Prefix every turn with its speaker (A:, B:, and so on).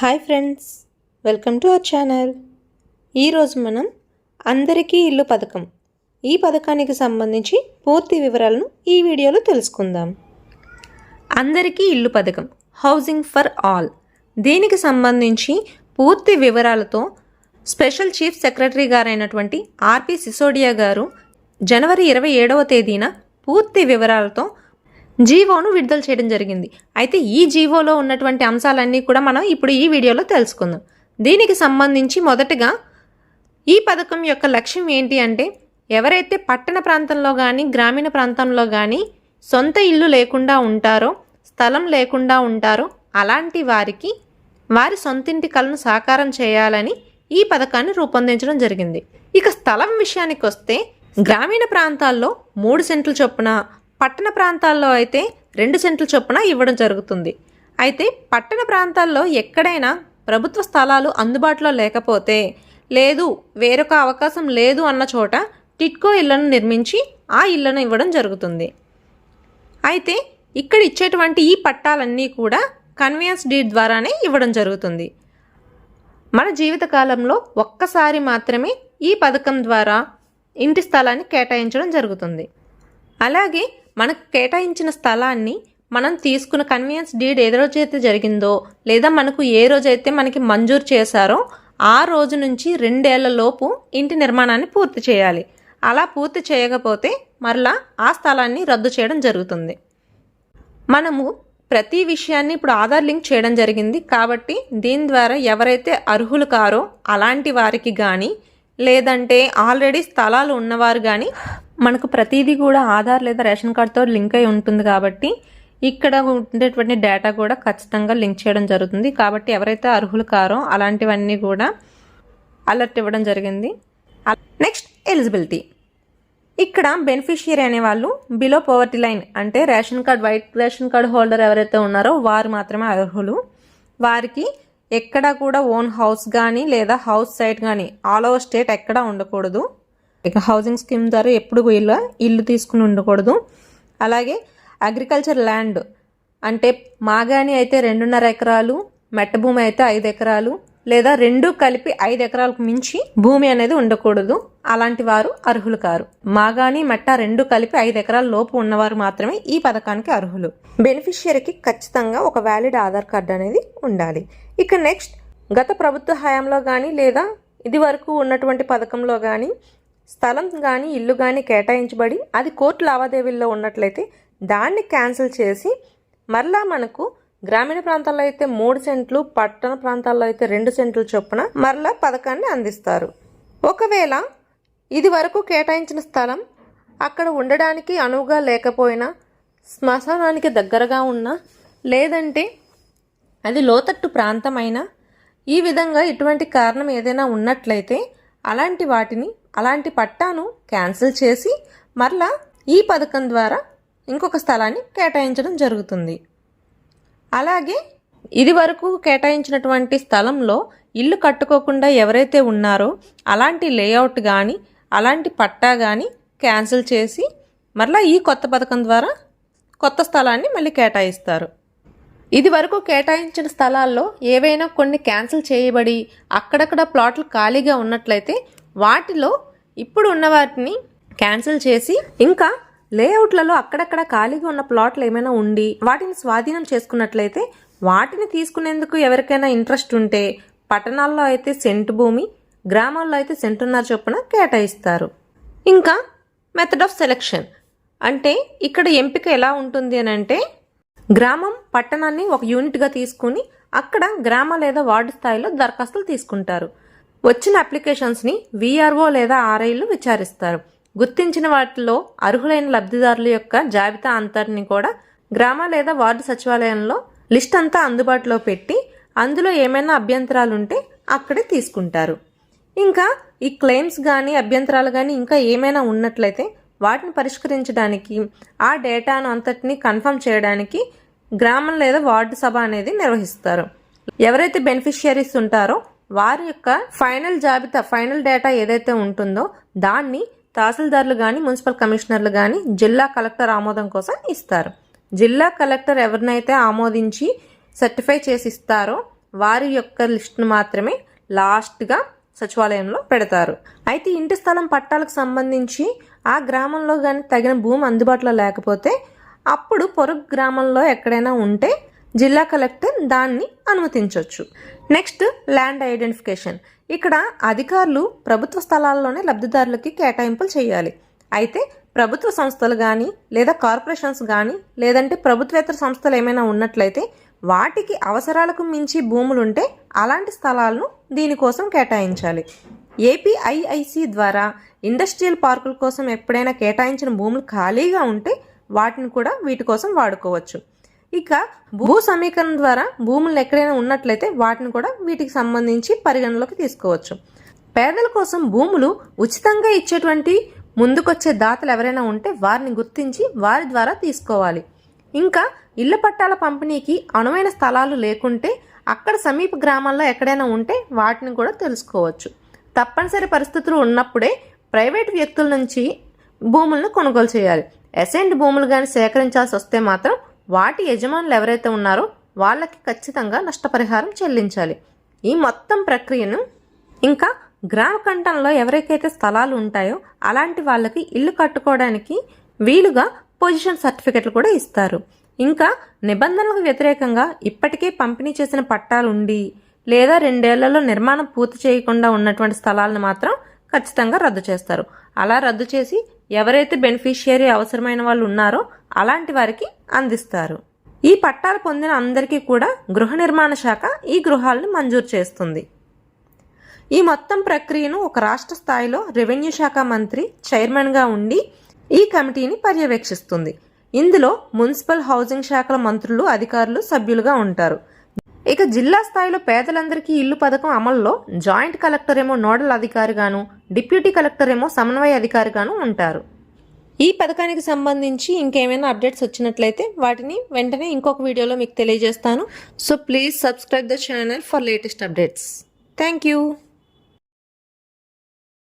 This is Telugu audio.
A: Hi friends welcome to our channel. ఈరోజు మనం అందరికీ ఇల్లు పథకం. ఈ పథకానికి సంబంధించి పూర్తి వివరాలను ఈ వీడియోలో తెలుసుకుందాం. అందరికీ ఇల్లు పథకం హౌసింగ్ ఫర్ ఆల్. దీనికి సంబంధించి పూర్తి వివరాలతో స్పెషల్ చీఫ్ సెక్రటరీ గారైనటువంటి ఆర్పి సిసోడియా గారు జనవరి ఇరవై ఏడవ తేదీన పూర్తి వివరాలతో జీవోను విడుదల చేయడం జరిగింది. అయితే ఈ జీవోలో ఉన్నటువంటి అంశాలన్నీ కూడా మనం ఇప్పుడు ఈ వీడియోలో తెలుసుకుందాం. దీనికి సంబంధించి మొదటగా ఈ పథకం యొక్క లక్ష్యం ఏంటి అంటే ఎవరైతే పట్టణ ప్రాంతంలో కానీ గ్రామీణ ప్రాంతంలో కానీ సొంత ఇల్లు లేకుండా ఉంటారో స్థలం లేకుండా ఉంటారో అలాంటి వారికి వారి సొంతింటి కలను సాకారం చేయాలని ఈ పథకాన్ని రూపొందించడం జరిగింది. ఇక స్థలం విషయానికి వస్తే గ్రామీణ ప్రాంతాల్లో మూడు సెంట్లు చొప్పున పట్టణ ప్రాంతాల్లో అయితే రెండు సెంట్ల చొప్పున ఇవ్వడం జరుగుతుంది. అయితే పట్టణ ప్రాంతాల్లో ఎక్కడైనా ప్రభుత్వ స్థలాలు అందుబాటులో లేకపోతే లేదు వేరొక అవకాశం లేదు అన్న చోట టిట్కో ఇళ్ళను నిర్మించి ఆ ఇళ్ళను ఇవ్వడం జరుగుతుంది. అయితే ఇక్కడ ఇచ్చేటువంటి ఈ పట్టాలన్నీ కూడా కన్వీనెన్స్ డీడ్ ద్వారానే ఇవ్వడం జరుగుతుంది. మన జీవితకాలంలో ఒక్కసారి మాత్రమే ఈ పథకం ద్వారా ఇంటి స్థలాన్ని కేటాయించడం జరుగుతుంది. అలాగే మనకు కేటాయించిన స్థలాన్ని మనం తీసుకున్న కన్వీనియన్స్ డీడ్ ఏ రోజైతే జరిగిందో లేదా మనకు ఏ రోజైతే మనకి మంజూరు చేశారో ఆ రోజు నుంచి రెండేళ్ళ లోపు ఇంటి నిర్మాణాన్ని పూర్తి చేయాలి. అలా పూర్తి చేయకపోతే మరలా ఆ స్థలాన్ని రద్దు చేయడం జరుగుతుంది. మనము ప్రతి విషయాన్ని ఇప్పుడు ఆధార్ లింక్ చేయడం జరిగింది కాబట్టి దీని ద్వారా ఎవరైతే అర్హులు కారో అలాంటి వారికి కానీ లేదంటే ఆల్రెడీ స్థలాలు ఉన్నవారు కానీ మనకు ప్రతిదీ కూడా ఆధార్ లేదా రేషన్ కార్డ్తో లింక్ అయి ఉంటుంది కాబట్టి ఇక్కడ ఉండేటువంటి డేటా కూడా ఖచ్చితంగా లింక్ చేయడం జరుగుతుంది. కాబట్టి ఎవరైతే అర్హులు కారో అలాంటివన్నీ కూడా అలర్ట్ ఇవ్వడం జరిగింది. Next eligibility. ఇక్కడ బెనిఫిషియరీ అనేవాళ్ళు బిలో పవర్టీ లైన్ అంటే ration card white ration card holder ఎవరైతే ఉన్నారో వారు మాత్రమే అర్హులు. వారికి ఎక్కడా కూడా ఓన్ హౌస్ కానీ లేదా హౌస్ సైట్ కానీ ఆల్ ఓవర్ స్టేట్ ఎక్కడా ఉండకూడదు. ఇక హౌసింగ్ స్కీమ్ ద్వారా ఎప్పుడు ఇల్లు ఇల్లు తీసుకుని ఉండకూడదు. అలాగే అగ్రికల్చర్ ల్యాండ్ అంటే మాగాని అయితే రెండున్నర ఎకరాలు మెట్ట భూమి అయితే ఐదు ఎకరాలు లేదా రెండు కలిపి ఐదు ఎకరాలకు మించి భూమి అనేది ఉండకూడదు. అలాంటి వారు అర్హులు కారు. మాగాని మెట్ట రెండు కలిపి ఐదు ఎకరాల లోపు ఉన్నవారు మాత్రమే ఈ పథకానికి అర్హులు. బెనిఫిషియరీకి ఖచ్చితంగా ఒక వ్యాలిడ్ ఆధార్ కార్డు అనేది ఉండాలి. ఇక నెక్స్ట్ గత ప్రభుత్వ హయాంలో కానీ లేదా ఇది వరకు ఉన్నటువంటి పథకంలో కానీ స్థలం కానీ ఇల్లు కానీ కేటాయించబడి అది కోర్టు లావాదేవీల్లో ఉన్నట్లయితే దాన్ని క్యాన్సిల్ చేసి మరలా మనకు గ్రామీణ ప్రాంతాల్లో అయితే మూడు సెంట్లు పట్టణ ప్రాంతాల్లో అయితే రెండు సెంట్లు చొప్పున మరలా పథకాన్ని అందిస్తారు. ఒకవేళ ఇది వరకు కేటాయించిన స్థలం అక్కడ ఉండడానికి అనువుగా లేకపోయినా శ్మశానానికి దగ్గరగా ఉన్నా లేదంటే అది లోతట్టు ప్రాంతమైనా ఈ విధంగా ఇటువంటి కారణం ఏదైనా ఉన్నట్లయితే అలాంటి వాటిని అలాంటి పట్టాను క్యాన్సిల్ చేసి మరలా ఈ పథకం ద్వారా ఇంకొక స్థలాన్ని కేటాయించడం జరుగుతుంది. అలాగే ఇది వరకు కేటాయించినటువంటి స్థలంలో ఇల్లు కట్టుకోకుండా ఎవరైతే ఉన్నారో అలాంటి లేఅవుట్ కానీ అలాంటి పట్టా కానీ క్యాన్సిల్ చేసి మరలా ఈ కొత్త పథకం ద్వారా కొత్త స్థలాన్ని మళ్ళీ కేటాయిస్తారు. ఇది వరకు కేటాయించిన స్థలాల్లో ఏవైనా కొన్ని క్యాన్సిల్ చేయబడి అక్కడక్కడ ప్లాట్లు ఖాళీగా ఉన్నట్లయితే వాటిలో ఇప్పుడు ఉన్న వాటిని క్యాన్సిల్ చేసి ఇంకా లేఅవుట్లలో అక్కడక్కడ ఖాళీగా ఉన్న ప్లాట్లు ఏమైనా ఉండి వాటిని స్వాధీనం చేసుకున్నట్లయితే వాటిని తీసుకునేందుకు ఎవరికైనా ఇంట్రెస్ట్ ఉంటే పట్టణాల్లో అయితే సెంటు భూమి గ్రామాల్లో అయితే సెంటున్నర చొప్పున కేటాయిస్తారు. ఇంకా మెథడ్ ఆఫ్ సెలెక్షన్ అంటే ఇక్కడ ఎంపిక ఎలా ఉంటుంది అని అంటే గ్రామం పట్టణాన్ని ఒక యూనిట్గా తీసుకుని అక్కడ గ్రామ లేదా వార్డు స్థాయిలో దరఖాస్తులు తీసుకుంటారు. వచ్చిన అప్లికేషన్స్ని వీఆర్ఓ లేదా ఆర్ఐలు విచారిస్తారు. గుర్తించిన వాటిలో అర్హులైన లబ్ధిదారుల యొక్క జాబితా అంతటిని కూడా గ్రామ లేదా వార్డు సచివాలయంలో లిస్ట్ అంతా అందుబాటులో పెట్టి అందులో ఏమైనా అభ్యంతరాలు ఉంటే అక్కడే తీసుకుంటారు. ఇంకా ఈ క్లెయిమ్స్ కానీ అభ్యంతరాలు కానీ ఇంకా ఏమైనా ఉన్నట్లయితే వాటిని పరిష్కరించడానికి ఆ డేటాను అంతటిని కన్ఫర్మ్ చేయడానికి గ్రామం లేదా వార్డు సభ అనేది నిర్వహిస్తారు. ఎవరైతే బెనిఫిషియరీస్ ఉంటారో వారి యొక్క ఫైనల్ జాబితా ఫైనల్ డేటా ఏదైతే ఉంటుందో దాన్ని తహసీల్దార్లు కానీ మున్సిపల్ కమిషనర్లు కానీ జిల్లా కలెక్టర్ ఆమోదం కోసం ఇస్తారు. జిల్లా కలెక్టర్ ఎవరినైతే ఆమోదించి సర్టిఫై చేసి ఇస్తారో వారి యొక్క లిస్టును మాత్రమే లాస్ట్గా సచివాలయంలో పెడతారు. అయితే ఇంటి స్థలం పట్టాలకు సంబంధించి ఆ గ్రామంలో కానీ తగిన భూమి అందుబాటులో లేకపోతే అప్పుడు పొరుగు గ్రామంలో ఎక్కడైనా ఉంటే జిల్లా కలెక్టర్ దాన్ని అనుమతించవచ్చు నెక్స్ట్ ల్యాండ్ ఐడెంటిఫికేషన్. ఇక్కడ అధికారులు ప్రభుత్వ స్థలాల్లోనే లబ్ధిదారులకి కేటాయింపులు చేయాలి. అయితే ప్రభుత్వ సంస్థలు కానీ లేదా కార్పొరేషన్స్ కానీ లేదంటే ప్రభుత్వేతర సంస్థలు ఏమైనా ఉన్నట్లయితే వాటికి అవసరాలకు మించి భూములు ఉంటే అలాంటి స్థలాలను దీనికోసం కేటాయించాలి. ఏపీఐఐసి ద్వారా ఇండస్ట్రియల్ పార్కుల కోసం ఎప్పుడైనా కేటాయించిన భూములు ఖాళీగా ఉంటే వాటిని కూడా వీటి కోసం వాడుకోవచ్చు. ఇక భూ సమీకరణ ద్వారా భూములు ఎక్కడైనా ఉన్నట్లయితే వాటిని కూడా వీటికి సంబంధించి పరిగణలోకి తీసుకోవచ్చు. పేదల కోసం భూములు ఉచితంగా ఇచ్చేటువంటి ముందుకొచ్చే దాతలు ఎవరైనా ఉంటే వారిని గుర్తించి వారి ద్వారా తీసుకోవాలి. ఇంకా ఇళ్ళ పట్టాల పంపిణీకి అనువైన స్థలాలు లేకుంటే అక్కడ సమీప గ్రామాల్లో ఎక్కడైనా ఉంటే వాటిని కూడా తెలుసుకోవచ్చు. తప్పనిసరి పరిస్థితులు ఉన్నప్పుడే ప్రైవేట్ వ్యక్తుల నుంచి భూములను కొనుగోలు చేయాలి. అసెంట్ భూములు కానీ సేకరించాల్సి వస్తే మాత్రం వాటి యజమానులు ఎవరైతే ఉన్నారో వాళ్ళకి ఖచ్చితంగా నష్టపరిహారం చెల్లించాలి. ఈ మొత్తం ప్రక్రియను ఇంకా గ్రామ కంఠంలో ఎవరికైతే స్థలాలు ఉంటాయో అలాంటి వాళ్ళకి ఇల్లు కట్టుకోవడానికి వీలుగా పొజిషన్ సర్టిఫికెట్లు కూడా ఇస్తారు. ఇంకా నిబంధనలకు వ్యతిరేకంగా ఇప్పటికే పంపిణీ చేసిన పట్టాలు ఉండి లేదా రెండేళ్ళలో నిర్మాణం పూర్తి చేయకుండా ఉన్నటువంటి స్థలాలను మాత్రం ఖచ్చితంగా రద్దు చేస్తారు. అలా రద్దు చేసి ఎవరైతే బెనిఫిషియరీ అవసరమైన వాళ్ళు ఉన్నారో అలాంటి వారికి అందిస్తారు. ఈ పట్టాలు పొందిన అందరికీ కూడా గృహ నిర్మాణ శాఖ ఈ గృహాలను మంజూరు చేస్తుంది. ఈ మొత్తం ప్రక్రియను ఒక రాష్ట్ర స్థాయిలో రెవెన్యూ శాఖ మంత్రి చైర్మన్గా ఉండి ఈ కమిటీని పర్యవేక్షిస్తుంది. ఇందులో మున్సిపల్ హౌసింగ్ శాఖల మంత్రులు అధికారులు సభ్యులుగా ఉంటారు. ఇక జిల్లా స్థాయిలో పేదలందరికీ ఇల్లు పథకం అమల్లో జాయింట్ కలెక్టర్ ఏమో నోడల్ అధికారిగాను డిప్యూటీ కలెక్టర్ ఏమో సమన్వయ అధికారిగాను ఉంటారు. ఈ పథకానికి సంబంధించి ఇంకేమైనా అప్డేట్స్ వచ్చినట్లయితే వాటిని వెంటనే ఇంకొక వీడియోలో మీకు తెలియజేస్తాను. So please subscribe the channel for latest updates thank you